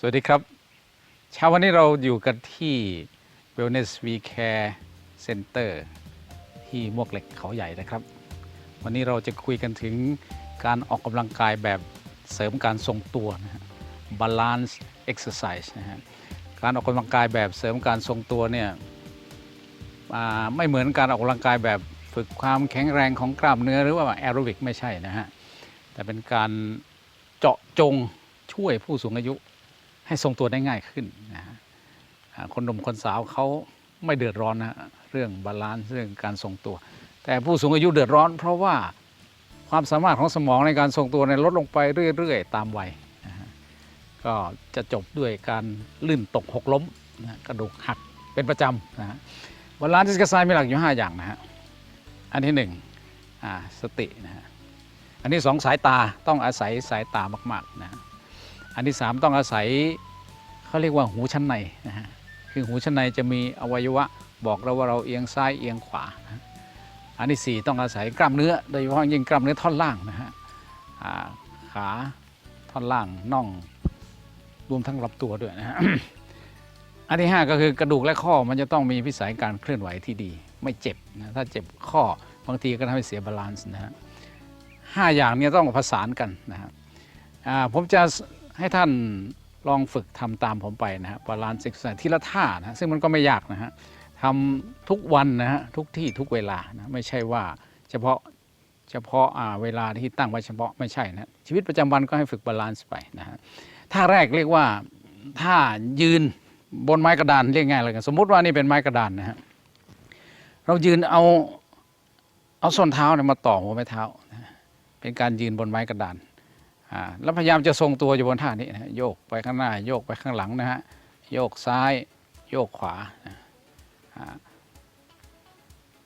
สวัสดีครับ เช้าวันนี้เราอยู่กันที่ Wellness We Care Center ที่มวกเหล็กเขาใหญ่นะครับ วันนี้เราจะคุยกันถึงการออกกำลังกายแบบเสริมการทรงตัวนะฮะ Balance Exercise นะฮะการออกกำลังกายแบบเสริมการทรงตัวเนี่ยไม่เหมือนการออกกำลังกายแบบฝึกความแข็งแรงของกล้ามเนื้อหรือว่าแอโรบิกไม่ใช่นะฮะแต่เป็นการเจาะจงช่วยผู้สูงอายุ ให้ทรงตัวได้ง่ายขึ้นนะฮะคนหนุ่มคนสาวเขาไม่เดือดร้อนนะเรื่องบาลานซ์เรื่องการทรงตัว แต่ผู้สูงอายุเดือดร้อน เพราะว่าความสามารถของสมองในการทรงตัวเนี่ยลดลงไปเรื่อยๆ ตามวัยนะฮะก็จะจบด้วยการลื่นตกหกล้มนะกระดูกหักเป็นประจำนะฮะบาลานซ์ที่กระซายมีหลักอยู่ 5 อย่างนะฮะอันที่หนึ่งอ่าสตินะฮะอันที่สองสายตาต้องอาศัยสายตามากๆนะฮะ อันที่ 3 ต้องอาศัยเขาเรียกว่าหูชั้นในนะฮะคือหูชั้นในจะมีอวัยวะบอกเราว่าเราเอียงซ้ายเอียงขวา อันที่ 4 ต้องอาศัยกล้ามเนื้อโดยเฉพาะยิ่งกล้ามเนื้อท่อนล่างนะฮะขาท่อนล่างน่องรวมทั้งลำตัวด้วยนะฮะอันที่ 5 ก็คือกระดูกและข้อมันจะต้องมีพิสัยการเคลื่อนไหวที่ดี ไม่เจ็บนะถ้าเจ็บข้อบางทีก็ทำให้เสียบาลานซ์นะฮะห้าอย่างนี้ต้องผสานกันนะฮะผมจะ ให้ท่านลองฝึกทำตามผมไปนะฮะบาลานซ์เซ็กซ์ทีละท่านะซึ่งมันก็ไม่ยากนะฮะทำทุกวันนะฮะทุกที่ทุกเวลานะไม่ใช่ว่าเฉพาะเฉพาะอ่าเวลาที่ตั้งไว้เฉพาะไม่ใช่นะชีวิตประจำวันก็ให้ฝึกบาลานซ์ไปนะฮะท่าแรกเรียกว่าท่ายืนบนไม้กระดานเรียกง่ายเลยกันสมมุติว่านี่เป็นไม้กระดานนะฮะเรายืนเอาเอาส้นเท้าเนี่ยมาต่อหัวไม้เท้า เป็นการยืนบนไม้กระดาน แล้วพยายามจะทรงตัวอยู่บนท่านี้นะโยกไปข้างหน้า โยกไปข้างหลังนะฮะโยกซ้ายโยกขวา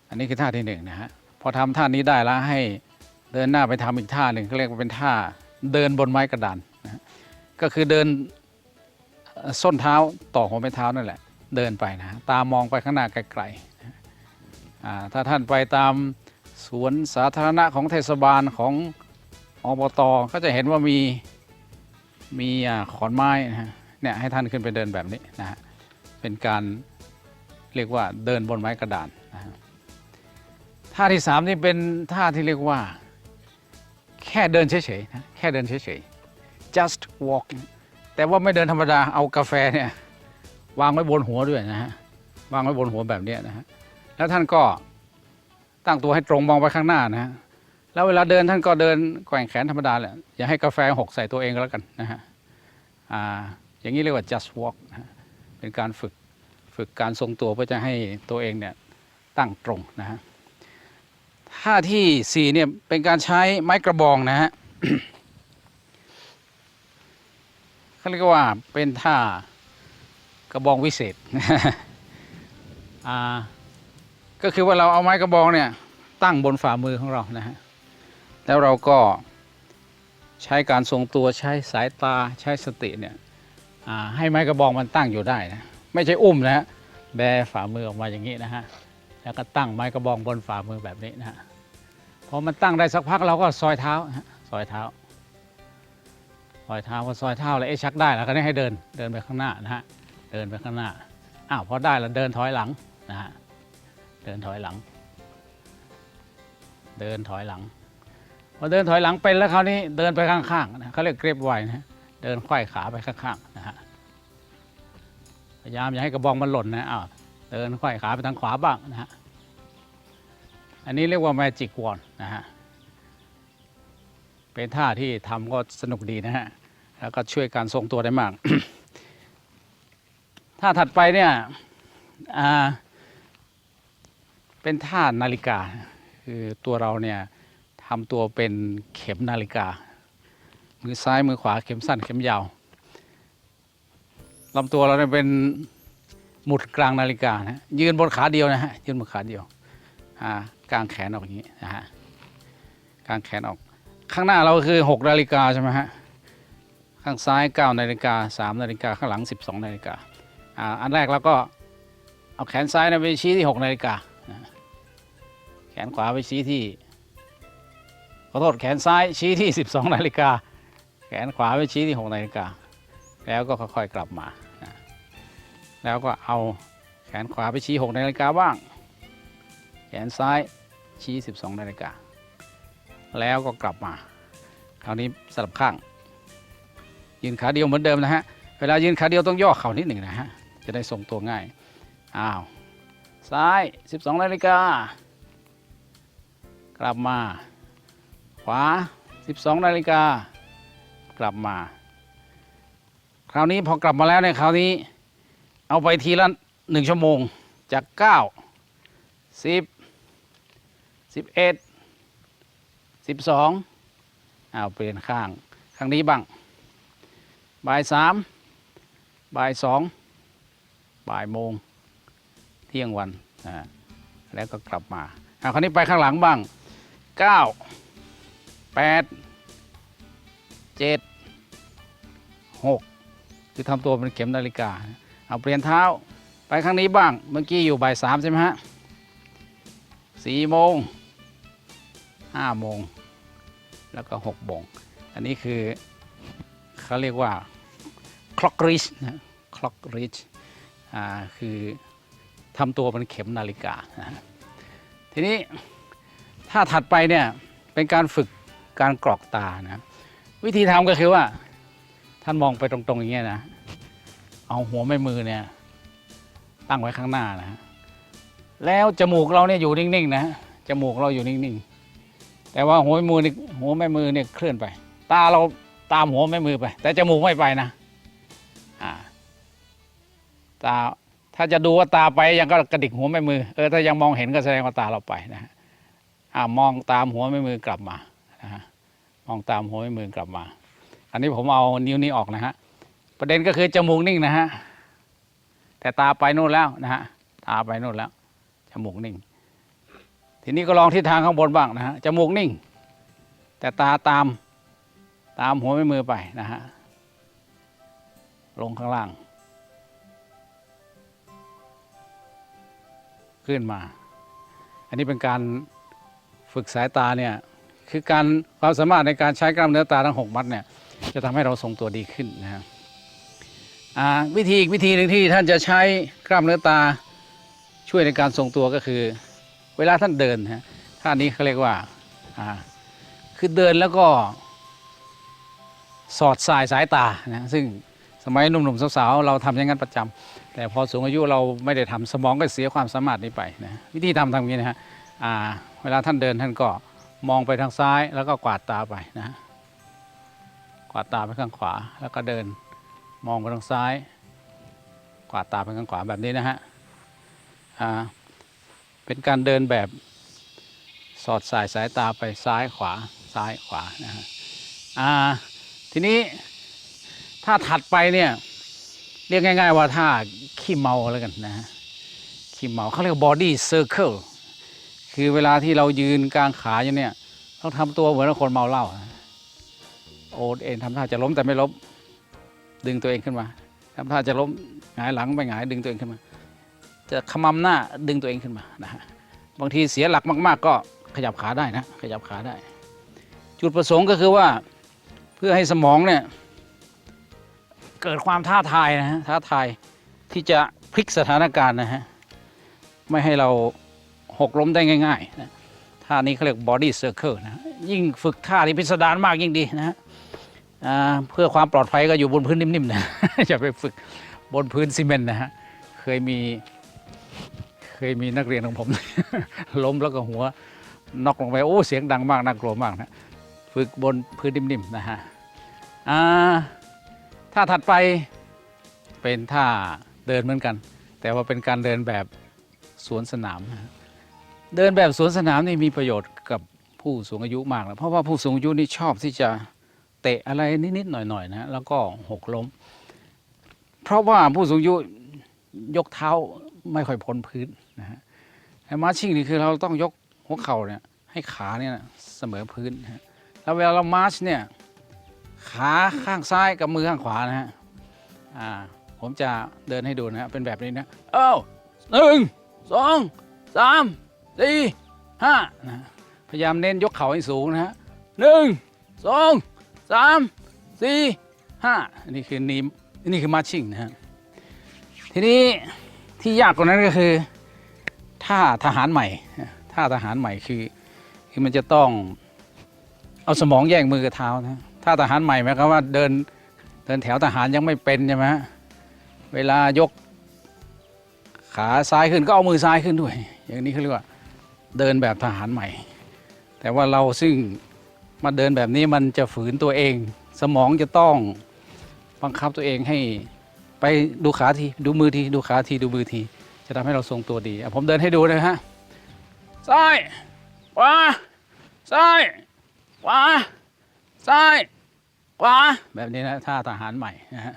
อันนี้คือท่าที่หนึ่งนะฮะพอทำท่านี้ได้แล้วให้เดินหน้าไปทำอีกท่าหนึ่งเขาเรียกว่าเป็นท่าเดินบนไม้กระดานนะก็คือเดินส้นเท้าต่อหัวไม้เท้านั่นแหละ เดินไปนะตามองไปข้างหน้าไกลๆถ้าท่านไปตามสวนสาธารณะของเทศบาลของ อบตก็จะเห็นว่ามีมีขอนไม้นะฮะเนี่ยให้ท่านขึ้นไปเดินแบบนี้นะฮะเป็นการเรียกว่าเดินบนไม้กระดานนะฮะท่าที่สามนี่เป็นท่าที่เรียกว่าแค่เดินเฉยๆนะแค่เดินเฉยๆ just walk แต่ว่าไม่เดินธรรมดาเอากาแฟเนี่ยวางไว้บนหัวด้วยนะฮะวางไว้บนหัวแบบนี้นะฮะแล้วท่านก็ตั้งตัวให้ตรงมองไปข้างหน้านะฮะ แล้วเวลาเดินท่านก็เดินแกว่งแขนธรรมดาแหละอย่าให้กาแฟหกใส่ตัวเองก็แล้วกันนะฮะอ่าอย่างนี้เรียกว่า just walk นะเป็นการฝึกฝึกการทรงตัวเพื่อจะให้ตัวเองเนี่ยตั้งตรงนะฮะท่าที่สี่เนี่ยเป็นการใช้ไม้กระบองนะฮะเขาเรียกว่าเป็นท่ากระบองวิเศษอ่าก็คือว่าเราเอาไม้กระบองเนี่ยตั้งบนฝ่ามือของเรานะฮะ แล้วเราก็ใช้การทรงตัวใช้สายตาใช้สติเนี่ยให้ไม้กระบองมันตั้งอยู่ได้นะไม่ใช่อุ้มนะฮะแบฝ่ามือออกมาอย่างนี้นะฮะแล้วก็ตั้งไม้กระบองบนฝ่ามือแบบนี้นะฮะพอมันตั้งได้สักพักเราก็ซอยเท้าซอยเท้า ซอยเท้าพอซอยเท้าแล้วเอ๊ะชักได้แล้วก็ได้ให้เดินเดินไปข้างหน้านะฮะเดินไปข้างหน้าอ้าวพอได้แล้วเดินถอยหลังนะฮะเดินถอยหลัง เดินถอยหลัง อเดินถอยหลังเป็นแล้วคราวนี้เดินไปข้างๆนะเขาเรียกเกรฟไวนะเดินไขว้ขาไปข้างๆนะฮะพยายามอย่าให้กระบองมันหล่นนะอ้าวเดินไขว้ขาไปทางขวาบ้างนะฮะอันนี้เรียกว่าแมจิกวอนนะฮะเป็นท่าที่ทำก็สนุกดีนะฮะแล้วก็ช่วยการทรงตัวได้มากท่าถัดไปเนี่ยอ่าเป็นท่านาฬิกาคือตัวเราเนี่ย ทำตัวเป็นเข็มนาฬิกา มือซ้ายมือขวาเข็มสั้นเข็มยาวลำตัวเราเนี่ยเป็นหมุดกลางนาฬิกานะยืนบนขาเดียวนะฮะยืนบนขาเดียวอ่ากลางแขนออกอย่างนี้นะฮะกลางแขนออก ข้างหน้าเราคือ 6 นาฬิกาใช่ไหมฮะข้างซ้าย 9 นาฬิกา 3 นาฬิกาข้างหลัง 12 นาฬิกาอ่าอันแรกเราก็เอาแขนซ้ายนะไปชี้ที่ 6 นาฬิกาแขนขวาไปชี้ที่ ขอโทษแขนซ้ายชี้ที่ 12 นาฬิกา แขนขวาไปชี้ที่ 6 นาฬิกา แล้วก็ค่อยๆกลับมานะแล้วก็เอาแขนขวาไปชี้ 6 นาฬิกาบ้าง แขนซ้ายชี้ 12 นาฬิกา แล้วก็กลับมา คราวนี้สลับข้าง ยืนขาเดียวเหมือนเดิมนะฮะ เวลายืนขาเดียวต้องย่อเข่านิดหนึ่งนะฮะ จะได้ทรงตัวง่าย อ้าว ซ้าย 12 นาฬิกา กลับมา ขวา 12 นาฬิกากลับมา คราวนี้พอกลับมาแล้วเนี่ยคราวนี้ เอาไปทีละหนึ่งชั่วโมงจาก 9 10 11 12อ้าเปลี่ยนข้างข้างนี้บ้างบ่ายสามบ่ายสองบ่ายโมง เที่ยงวันอ่าแล้วก็กลับมาเอาคราวนี้ไปข้างหลังบ้างเก้า แปดเจ็ดหกคือทำตัวเป็นเข็มนาฬิกา เอาเปลี่ยนเท้าไปข้างนี้บ้าง เมื่อกี้อยู่บ่ายสามใช่ไหมฮะสี่โมงห้าโมงแล้วก็หกโมงอันนี้คือเขาเรียกว่า clock reach นะ clock reach อ่าคือทำตัวเป็นเข็มนาฬิกานะทีนี้ถ้าถัดไปเนี่ยเป็นการฝึก การกรอกตานะ วิธีทำก็คือว่า ท่านมองไปตรงๆอย่างเงี้ยนะ เอาหัวแม่มือเนี่ย ตั้งไว้ข้างหน้านะแล้วจมูกเราเนี่ยอยู่นิ่งๆนะจมูกเราอยู่นิ่งๆ แต่ว่าหัวแม่มือนี่หัวแม่มือเนี่ยเคลื่อนไป ตาเราตามหัวแม่มือไป แต่จมูกไม่ไปนะอ่าตาถ้าจะดูว่าตาไปยังก็กระดิกหัวแม่มือเออถ้ายังมองเห็นก็แสดงว่าตาเราไปนะฮะอ่ามองตามหัวแม่มือกลับมา นะฮะมองตามหัวแม่มือกลับมา อันนี้ผมเอานิ้วนี้ออกนะฮะประเด็นก็คือจมูกนิ่งนะฮะแต่ตาไปนู่นแล้วนะฮะตาไปนู่นแล้วจมูกนิ่ง ทีนี้ก็ลองทิศทางข้างบนบ้างนะฮะจมูกนิ่ง แต่ตาตามตามหัวแม่มือไปนะฮะลงข้างล่าง ขึ้นมา อันนี้เป็นการฝึกสายตาเนี่ย คือการความสามารถในการใช้กล้ามเนื้อตาทั้ง6มัดเนี่ยจะทำให้เราทรงตัวดีขึ้นนะฮะอ่าวิธีอีกวิธีหนึ่งที่ท่านจะใช้กล้ามเนื้อตาช่วยในการทรงตัวก็คือ เวลาท่านเดินฮะท่านี้เขาเรียกว่าคือเดินแล้วก็สอดสายสายตานะซึ่งสมัยหนุ่มๆสาวๆเราทำอย่างนั้นประจำแต่พอสูงอายุเราไม่ได้ทำสมองก็เสียความสามารถนี้ไปนะวิธีทำทำอย่างนี้นะฮะเวลาท่านเดินท่านก็ มองไปทางซ้ายแล้วก็กวาดตาไปนะ กวาดตาไปข้างขวาแล้วก็เดินมองไปทางซ้าย กวาดตาไปข้างขวาแบบนี้นะฮะอ่าเป็นการเดินแบบสอดสายสายตาไปซ้ายขวาซ้ายขวานะฮะอ่าทีนี้ถ้าถัดไปเนี่ยเรียกง่าย ๆ ว่าถ้าขี้เมาแล้วกันนะฮะขี้เมาเขาเรียก body circle คื คือเวลาที่เรายืนกลางขาอย่างเนี่ยต้องทำตัวเหมือนคนเมาเหล้าโอดเอ็นทำท่าจะล้มแต่ไม่ล้มดึงตัวเองขึ้นมาทำท่าจะล้มหงายหลังไปหงายดึงตัวเองขึ้นมา จะขมำหน้าดึงตัวเองขึ้นมานะฮะบางทีเสียหลักมาก ๆ ก็ขยับขาได้นะขยับขาได้ จุดประสงค์ก็คือว่าเพื่อให้สมองเนี่ยเกิดความท้าทายนะฮะท้าทายที่จะพลิกสถานการณ์นะฮะไม่ให้เรา หกล้มได้ง่ายๆนะท่านี้เขาเรียก body circle นะยิ่งฝึกท่าที่พิสดารมากยิ่งดีนะฮะเพื่อความปลอดภัยก็อยู่บนพื้นนิ่มๆนะอย่าไปฝึกบนพื้นซีเมนต์นะฮะเคยมีเคยมีนักเรียนของผม ล้มแล้วก็หัว นอกลงไปโอ้เสียงดังมากน่ากลัวมากนะฝึกบนพื้นนิ่มๆนะฮะท่าถัดไปเป็นท่าเดินเหมือนกัน แต่ว่าเป็นการเดินแบบสวนสนามนะ เดินแบบสวนสนามนี่มีประโยชน์กับผู้สูงอายุมากนะเพราะว่าผู้สูงอายุนี่ชอบที่จะเตะอะไรนิดๆหน่อยๆนะแล้วก็หกล้ม เพราะว่าผู้สูงอายุยกเท้าไม่ค่อยพ้นพื้นนะฮะไอ้มาร์ชิ่งนี่คือเราต้องยกหัวเข่าเนี่ยให้ขาเนี่ยเสมอพื้นนะฮะแล้วเวลาเรามาร์ชเนี่ยขาข้างซ้ายกับมือข้างขวานะฮะอ่าผมจะเดินให้ดูนะฮะเป็นแบบนี้นะเอ้าหนึ่งสองสาม สี่ห้านะพยายามเน้นยกเข่าให้สูงนะฮะหนึ่งสองสามสี่ห้าอันนี้คือนีนี่คือมาชิ่งนะฮะทีนี้ที่ยากกว่านั้นก็คือท่าทหารใหม่ท่าทหารใหม่คือคือมันจะต้องเอาสมองแยกมือกับเท้านะท่าทหารใหม่หมายความว่าเดินเดินแถวทหารยังไม่เป็นใช่ไหมฮะเวลายกขาซ้ายขึ้นก็เอามือซ้ายขึ้นด้วย อย่างนี้เขาเรียกว่า เดินแบบทหารใหม่ แต่ว่าเราซึ่งมาเดินแบบนี้มันจะฝืนตัวเอง สมองจะต้องบังคับตัวเองให้ไปดูขาทีดูมือทีดูขาทีดูมือที จะทำให้เราทรงตัวดีผมเดินให้ดูนะฮะซ้ายขวาซ้ายขวาซ้ายขวาแบบนี้นะท่าทหารใหม่นะฮะ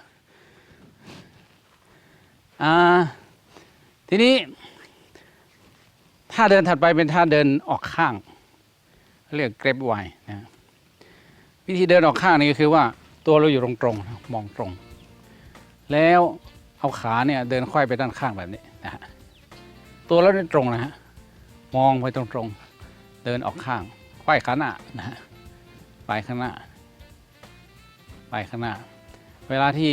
อ่าทีนี้ ท่าเดินถัดไปเป็นท่าเดินออกข้าง เรียกเกรฟไวนะวิธีเดินออกข้างนี่ก็คือว่าตัวเราอยู่ตรงๆมองตรง แล้วเอาขาเนี่ยเดินค่อยไปด้านข้างแบบนี้นะฮะตัวเราเนี่ตรงนะฮะมองไปตรงๆ เดินออกข้างค่อยขาหน้านะฮะไปข้างหน้า ไปข้างหน้า เวลาที่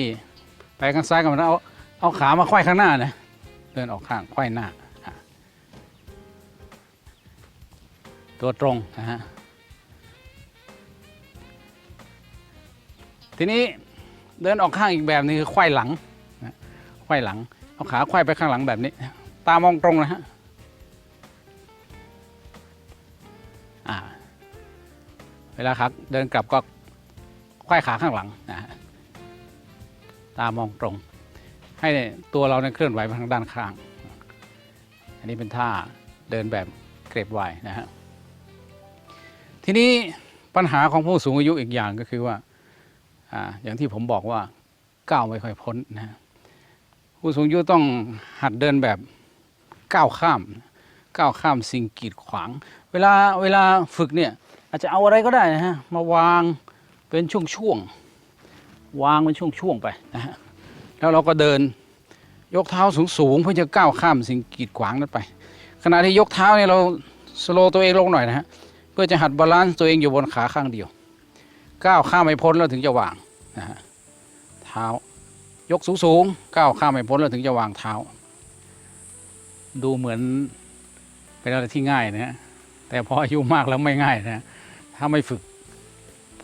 ไปข้างซ้ายกับมันเอาเอาขามาค่อยข้างหน้านะเดินออกข้างค่อยหน้า ตัวตรงนะฮะทีนี้เดินออกข้างอีกแบบนึงคือไขว้หลังนะไขว้หลัง เอาขาไขว้ไปข้างหลังแบบนี้ ตามองตรงนะฮะเวลาขาเดินกลับก็ไขว้ขาข้างหลังนะฮะตามองตรง ให้ตัวเราเนี่ยเคลื่อนไหวไปทางด้านข้าง อันนี้เป็นท่าเดินแบบเกรบไวนะฮะ ทีนี้ปัญหาของผู้สูงอายุอีกอย่างก็คือว่าอ่าอย่างที่ผมบอกว่าก้าวไม่ค่อยพ้นนะฮะผู้สูงอายุต้องหัดเดินแบบก้าวข้ามก้าวข้ามสิ่งกีดขวาง เวลาเวลาฝึกเนี่ยอาจจะเอาอะไรก็ได้นะฮะมาวางเป็นช่วงๆวางเป็นช่วงๆไปนะฮะแล้วเราก็เดินยกเท้าสูงๆเพื่อจะก้าวข้ามสิ่งกีดขวางนั้นไป ขณะที่ยกเท้าเนี่ยเราสโลตัวเองลงหน่อยนะฮะ เพื่อจะหัดบาลานซ์ตัวเองอยู่บนขาข้างเดียว ก้าวข้ามไม่พ้นแล้วถึงจะวางนะฮะเท้ายกสูงสูงก้าวข้ามไม่พ้นแล้วถึงจะวางเท้า ดูเหมือนเป็นอะไรที่ง่ายนะฮะแต่พออายุมากแล้วไม่ง่ายนะถ้าไม่ฝึก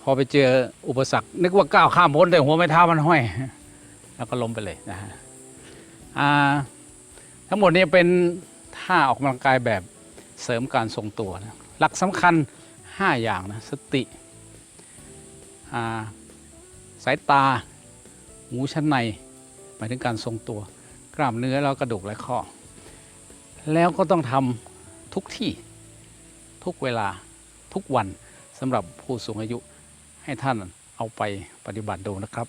พอไปเจออุปสรรค นึกว่าก้าวข้ามพ้นแต่หัวไม่เท้ามันห้อย แล้วก็ล้มไปเลยนะฮะทั้งหมดนี้เป็นท่าออกกำลังกายแบบเสริมการทรงตัวนะ หลักสำคัญ 5 อย่างนะสติาสายตา หูชั้นในหมายถึงการทรงตัว กล้ามเนื้อแล้วกระดูกและข้อ แล้วก็ต้องทำทุกที่ทุกเวลาทุกวันสำหรับผู้สูงอายุให้ท่านเอาไปปฏิบัติดูนะครับ